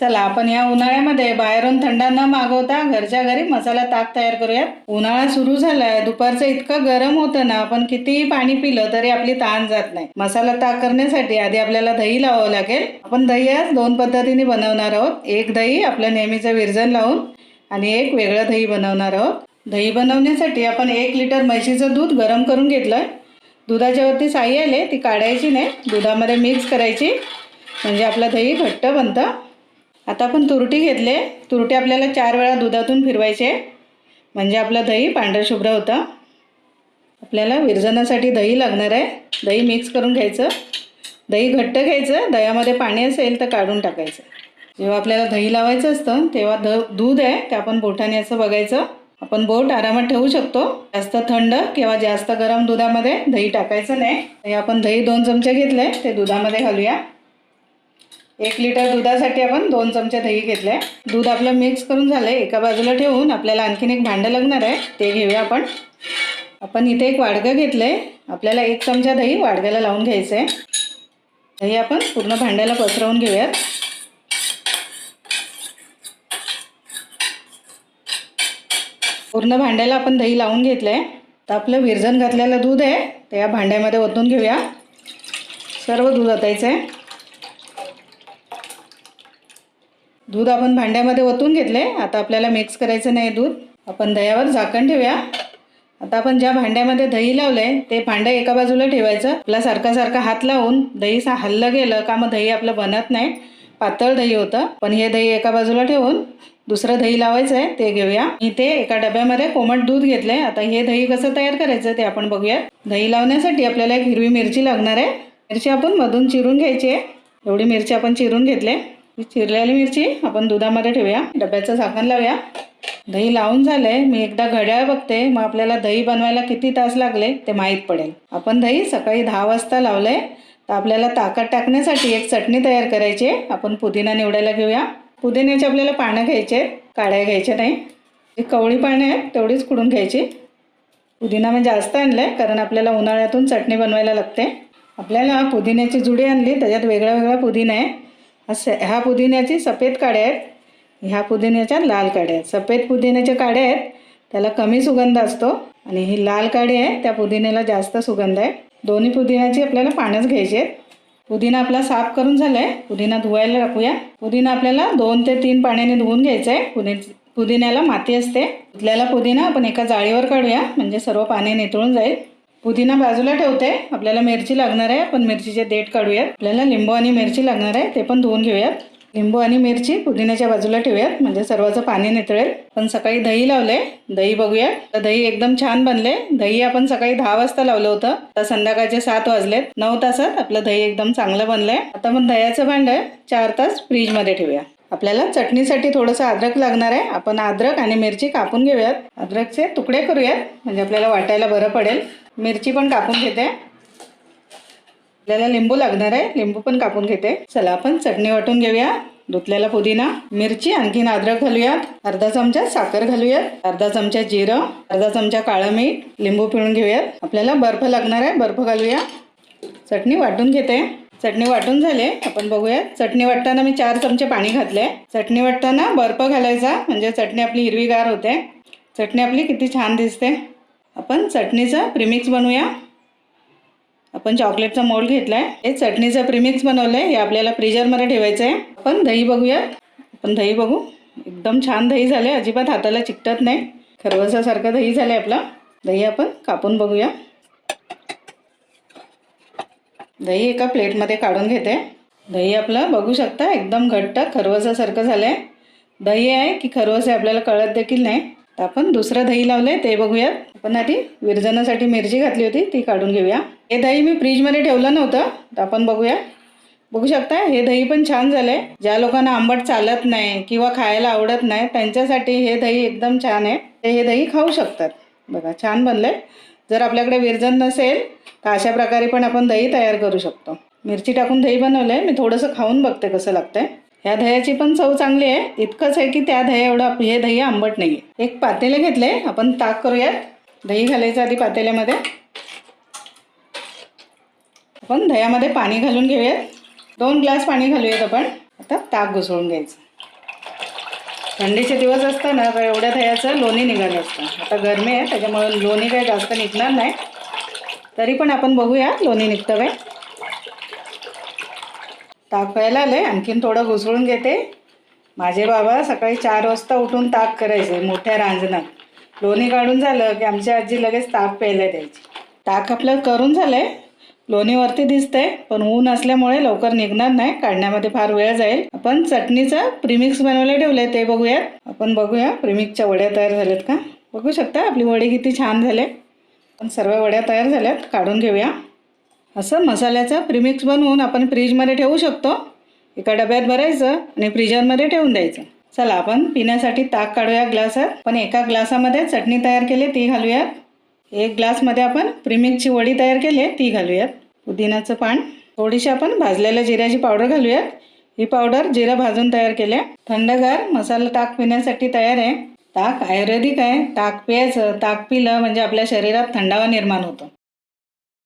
चला आपण या उन्हाळ्यामध्ये बाहेरून थंडा न मागवता घरच्या घरी मसाला ताक तयार करूयात. उन्हाळा सुरू झालाय दुपारचं इतकं गरम होतं ना आपण कितीही पाणी पिलं तरी आपली ताण जात नाही. मसाला ताक करण्यासाठी आधी आपल्याला दही लावावं लागेल. आपण दही आज दोन पद्धतीने बनवणार आहोत. एक दही आपलं नेहमीचं विरजन लावून आणि एक वेगळं दही बनवणार आहोत. दही बनवण्यासाठी आपण एक लिटर म्हशीचं दूध गरम करून घेतलं दुधाच्या वरती साई आले ती काढायची नाही. दुधामध्ये मिक्स करायची. म्हणजे आपलं दही घट्ट बनतं. आता आपण तुरटी घेतले. तुरटी आपल्याला चार वेळा दुधातून फिरवायचे. म्हणजे आपलं दही पांढरं शुभ्र होतं. आपल्याला विरजनासाठी दही लागणार आहे. दही मिक्स करून घ्यायचं. दही घट्ट घ्यायचं. दह्यामध्ये पाणी असेल तर काढून टाकायचं. जेव्हा आपल्याला दही लावायचं असतं तेव्हा द दूध आहे ते आपण बोटाने असं बघायचं. आपण बोट आरामात ठेवू शकतो. जास्त थंड किंवा जास्त गरम दुधामध्ये दही टाकायचं नाही. आपण दही दोन चमचे घेतले. ते दुधामध्ये घालूया. एक लिटर दुधासाठी आपण दोन चमचे दही घेतले दूध आपलं मिक्स करून झालंय. एका बाजूला ठेवून आपल्याला आणखीन एक भांडं लागणार आहे. ते घेऊया आपण. आपण इथे एक वाडगं घेतलंय. आपल्याला एक चमचा दही वाडग्याला लावून घ्यायचं आहे दही आपण पूर्ण भांड्याला पसरवून घेऊयात. पूर्ण भांड्याला आपण दही लावून घेतलंय. तर आपलं विरजन घातलेलं दूध आहे. ते या भांड्यामध्ये ओतून घेऊया. सर्व दूध ओतायचं आहे दूध आपण भांड्यामध्ये ओतून घेतले. आता आपल्याला मिक्स करायचं नाही दूध. आपण दह्यावर झाकण ठेवूया. आता आपण ज्या भांड्यामध्ये दही लावलंय ते भांडं एका बाजूला ठेवायचं. आपला सारखा सारखा हात लावून दही सा हल्लं गेलं का मग दही आपलं बनत नाही. पातळ दही होतं. पण हे दही एका बाजूला ठेवून दुसरं दही लावायचं आहे ते घेऊया. इथे एका डब्यामध्ये कोमट दूध घेतलंय. आता हे दही कसं तयार करायचं ते आपण बघूया दही लावण्यासाठी आपल्याला एक हिरवी मिरची लागणार आहे. मिरची आपण मधून चिरून घ्यायची आहे. एवढी मिरची आपण चिरून घेतले. ही चिरलेली मिरची आपण दुधामध्ये ठेवूया. डब्याचं झाकण लावूया. दही लावून झालंय. मी एकदा घड्याळ बघते. मग आपल्याला दही बनवायला किती तास लागले ते माहीत पडेल. आपण दही सकाळी दहा वाजता लावलंय. तर आपल्याला ताकात टाकण्यासाठी एक चटणी तयार करायची आहे. आपण पुदिना निवडायला घेऊया. पुदिन्याचे आपल्याला पानं घ्यायचे आहेत. घ्यायच्या नाही. जी कवळी पानं आहेत तेवढीच खुडून घ्यायची. पुदिना म्हणजे जास्त आणलं आहे कारण आपल्याला उन्हाळ्यातून चटणी बनवायला लागते. आपल्याला पुदिन्याची जुडी आणली त्याच्यात वेगळा वेगळा पुदिना आहे. असं ह्या पुदिन्याची सफेद काड्या आहेत. ह्या पुदिन्याच्या लाल काड्या आहेत. सफेद पुदिन्याच्या काड्या आहेत. त्याला कमी सुगंध असतो आणि ही लाल काडी आहे त्या पुदिन्याला जास्त सुगंध आहे. दोन्ही पुदिन्याची आपल्याला पानच घ्यायची आहेत. पुदिना आपला साफ करून झाला आहे पुदिना धुवायला टाकूया. पुदिना आपल्याला दोन ते तीन पाण्याने धुवून घ्यायचं आहे पुदि पुदिन्याला माती असते. धुतलेला पुदिना आपण एका जाळीवर काढूया. म्हणजे सर्व पाणी नितळून जाईल. पुदिना बाजूला ठेवते. आपल्याला मिरची लागणार आहे. आपण मिरचीचे देठ काढूयात. आपल्याला लिंबू आणि मिरची लागणार आहे. ते पण धुवून घेऊयात. लिंबू आणि मिरची पुदिन्याच्या बाजूला ठेवूयात. म्हणजे सर्वाचं पाणी नितळेल. पण सकाळी दही लावले. दही बघूया तर दही एकदम छान बनले. दही आपण सकाळी दहा वाजता लावलं होतं. तर संध्याकाळचे सात वाजलेत. नऊ तासात आपलं दही एकदम चांगलं बनलंय. आता आपण दह्याचं भांड चार तास फ्रीजमध्ये ठेवूया. आपल्याला चटणीसाठी थोडंसं अद्रक लागणार आहे. आपण अद्रक आणि मिरची कापून घेऊयात. अद्रकचे तुकडे करूयात. म्हणजे आपल्याला वाटायला बरं पडेल. मिरची पण कापून घेते. आपल्याला लिंबू लागणार आहे लिंबू पण कापून घेते. चला आपण चटणी वाटून घेऊया. धुतलेला पुदिना मिरची आणखीन अद्रक घालूयात. अर्धा चमचा साखर घालूयात. अर्धा चमचा जिरं अर्धा चमचा काळं मीठ लिंबू पिळून घेऊयात. आपल्याला बर्फ लागणार आहे बर्फ घालूया. चटणी वाटून घेते. चटणी वाटून झाले आपण बघूया चटणी वाटताना मी चार चमचे पाणी घातले. चटणी वाटताना बर्फ घालायचा म्हणजे चटणी आपली हिरवीगार होते. चटणी आपली किती छान दिसते. आपण चटणीचा प्रिमिक्स बनवूया. आपण चॉकलेटचा मोल्ड घेतलाय. हे चटणीचं प्रिमिक्स बनवलं आहे हे आपल्याला फ्रीजरमध्ये ठेवायचं आहे आपण दही बघूयात. आपण दही बघू. एकदम छान दही झाले अजिबात हाताला चिकटत नाही. खरवसासारखं दही झालंय आपलं. दही आपण कापून बघूया. दही एका प्लेटमध्ये काढून घेते. दही आपलं बघू शकता एकदम घट्ट खरवसासारखं झालंय. दही आहे की खरवस आहे आपल्याला कळत देखील नाही. तर आपण दुसरं दही लावलंय ते बघूयात. आपण आधी विरजनासाठी मिरची घातली होती ती काढून घेऊया. हे दही मी फ्रीजमध्ये ठेवलं नव्हतं तर आपण बघूया. बघू शकता हे दही पण छान झालंय. ज्या लोकांना आंबट चालत नाही किंवा खायला आवडत नाही त्यांच्यासाठी हे दही एकदम छान आहे. ते हे दही खाऊ शकतात. बघा छान बनलंय. जर आपल्याकडे विरजन नसेल तर अशा प्रकारे पण आपण दही तयार करू शकतो. मिरची टाकून दही बनवलंय. मी थोडंसं खाऊन बघते कसं लागतंय. ह्या दह्याची पण चव चांगली आहे. इतकंच आहे की त्या दह्या एवढं हे दही आंबट नाही आहे एक पातेले घेतले आपण ताक करूयात. दही घालायचं आधी पातेल्यामध्ये. आपण दह्यामध्ये पाणी घालून घेऊयात. दोन ग्लास पाणी घालूयात आपण. आता ताक घुसळून घ्यायचं. थंडीचे दिवस असताना तर एवढ्या दह्याचं लोणी निघालं असतं. आता गरमी आहे त्याच्यामुळे लोणी काही जास्त निघणार नाही. तरी पण आपण बघूया लोणी निघतं काय. ताक प्यायला आले आणखीन थोडं घुसळून घेते. माझे बाबा सकाळी चार वाजता उठून ताक करायचे मोठ्या रांजणात. लोणी काढून झालं की आमची आजी लगेच ताक प्यायला द्यायची. ताक आपलं करून झालं आहे लोणीवरती दिसतंय पण ऊन असल्यामुळे लवकर निघणार नाही. काढण्यामध्ये फार वेळ जाईल. आपण चटणीचं प्रिमिक्स बनवायला ठेवलंय ते बघूयात. आपण बघूया प्रिमिक्सच्या वड्या तयार झाल्यात का? बघू शकता आपली वडी किती छान झाले. पण सर्व वड्या तयार झाल्यात काढून घेऊया. असं मसाल्याचं प्रिमिक्स बनवून आपण फ्रीजमध्ये ठेवू शकतो. एका डब्यात भरायचं आणि फ्रीजरमध्ये ठेवून द्यायचं. चला आपण पिण्यासाठी ताक काढूया ग्लासात. पण एका ग्लासामध्ये चटणी तयार केली ती घालूयात. एक ग्लासमध्ये आपण प्रिमिक्सची वडी तयार केली आहे ती घालूयात. पुदिनाचं पान. थोडीशी आपण भाजलेल्या जिऱ्याची पावडर घालूयात. ही पावडर जिरं भाजून तयार केल्या थंडगार मसाला ताक पिण्यासाठी तयार आहे. ताक आयुर्वेदिक आहे. ताक प्यायचं ताक पिलं म्हणजे आपल्या शरीरात थंडावा निर्माण होतो.